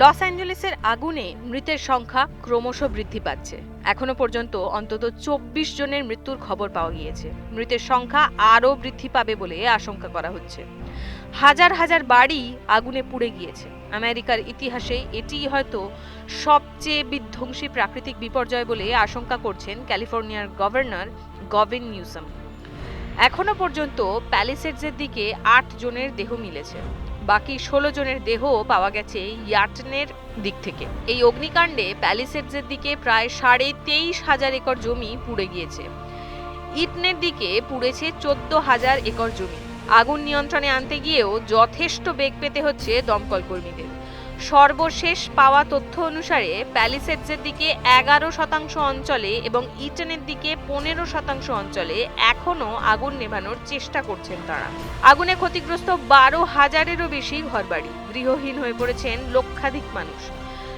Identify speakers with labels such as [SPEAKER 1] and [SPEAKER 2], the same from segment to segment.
[SPEAKER 1] Loss অ্যাঞ্জেলেসের আগুনে মৃতের সংখ্যা ক্রমশ বৃদ্ধি পাচ্ছে। এখনও পর্যন্ত অন্তত চব্বিশ জনের মৃত্যুর খবর পাওয়া গিয়েছে। মৃতের সংখ্যা আরও বৃদ্ধি পাবে বলে আশঙ্কা করা হচ্ছে। হাজার হাজার বাড়ি আগুনে পুড়ে গিয়েছে। আমেরিকার ইতিহাসে এটিই হয়তো সবচেয়ে বিধ্বংসী প্রাকৃতিক বিপর্যয় বলে আশঙ্কা করছেন ক্যালিফোর্নিয়ার গভর্নর গভিন নিউসাম। এখনও পর্যন্ত প্যালিসেডসের দিকে আট জনের দেহ মিলেছে। বাকি ষোলো জনের দেহ পাওয়া গেছে ইয়াটনের দিক থেকে। এই অগ্নিকাণ্ডে প্যালিসেডসের দিকে প্রায় সাড়ে তেইশ হাজার একর জমি পুড়ে গিয়েছে। ইটনের দিকে পুড়েছে চোদ্দ হাজার একর জমি। আগুন নিয়ন্ত্রণে আনতে গিয়েও যথেষ্ট বেগ পেতে হচ্ছে দমকল কর্মীদের। সর্বশেষ পাওয়া তথ্য অনুসারে প্যালিসেডসের দিকে এগারো শতাংশ অঞ্চলে এবং ইটনের দিকে পনেরো শতাংশ অঞ্চলে এখনও আগুন নেভানোর চেষ্টা করছেন তারা। আগুনে ক্ষতিগ্রস্ত বারো হাজারেরও বেশি ঘরবাড়ি। গৃহহীন হয়ে পড়েছেন লক্ষাধিক মানুষ।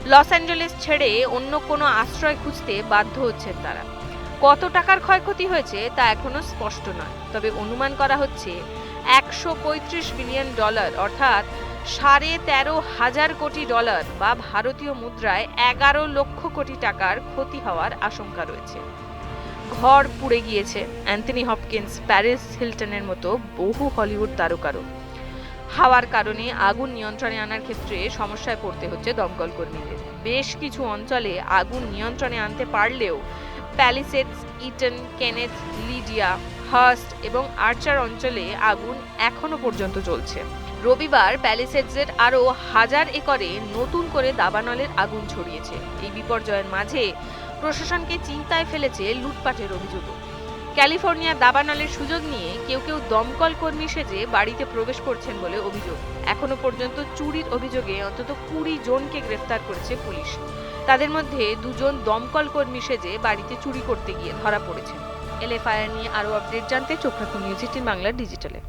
[SPEAKER 1] লস অ্যাঞ্জেলেস ছেড়ে অন্য কোনো আশ্রয় খুঁজতে বাধ্য হচ্ছেন তারা। কত টাকার ক্ষয়ক্ষতি হয়েছে তা এখনও স্পষ্ট নয়। তবে অনুমান করা হচ্ছে একশো পঁয়ত্রিশ বিলিয়ন ডলার, অর্থাৎ সাড়ে তেরো হাজার কোটি ডলার বা ভারতীয় মুদ্রায় এগারো লক্ষ কোটি টাকার ক্ষতি হওয়ার আশঙ্কা রয়েছে। ঘর পুড়ে গিয়েছে। অ্যান্থনি হপকিন্স প্যারিস হিলটনের মতো বহু হলিউড তারকারও। হাওয়ার কারণে আগুন নিয়ন্ত্রণে আনার ক্ষেত্রে সমস্যায় পড়তে হচ্ছে দমকল কর্মীদের। বেশ কিছু অঞ্চলে আগুন নিয়ন্ত্রণে আনতে পারলেও Palisades Eaton, Kenneth, Lidia, Hurst এবং আর্চার অঞ্চলে আগুন এখনও পর্যন্ত চলছে রবিবার প্যালিসেডসের আরও হাজার একরে নতুন করে দাবানলের আগুন ছড়িয়েছে। এই বিপর্যয়ের মাঝে প্রশাসনকে চিন্তায় ফেলেছে লুটপাটের অভিযোগও। ক্যালিফোর্নিয়ার দাবানলের সুযোগ নিয়ে কেউ কেউ দমকল কর্মী সেজে বাড়িতে প্রবেশ করছেন বলে অভিযোগ। এখনও পর্যন্ত চুরির অভিযোগে অন্তত কুড়ি জনকে গ্রেফতার করেছে পুলিশ। তাদের মধ্যে দুজন দমকল কর্মী সেজে বাড়িতে চুরি করতে গিয়ে ধরা পড়েছে এলএফআইআর নিয়ে আরও আপডেট জানতে চোখ রাখুন নিউজ বাংলার ডিজিটালে।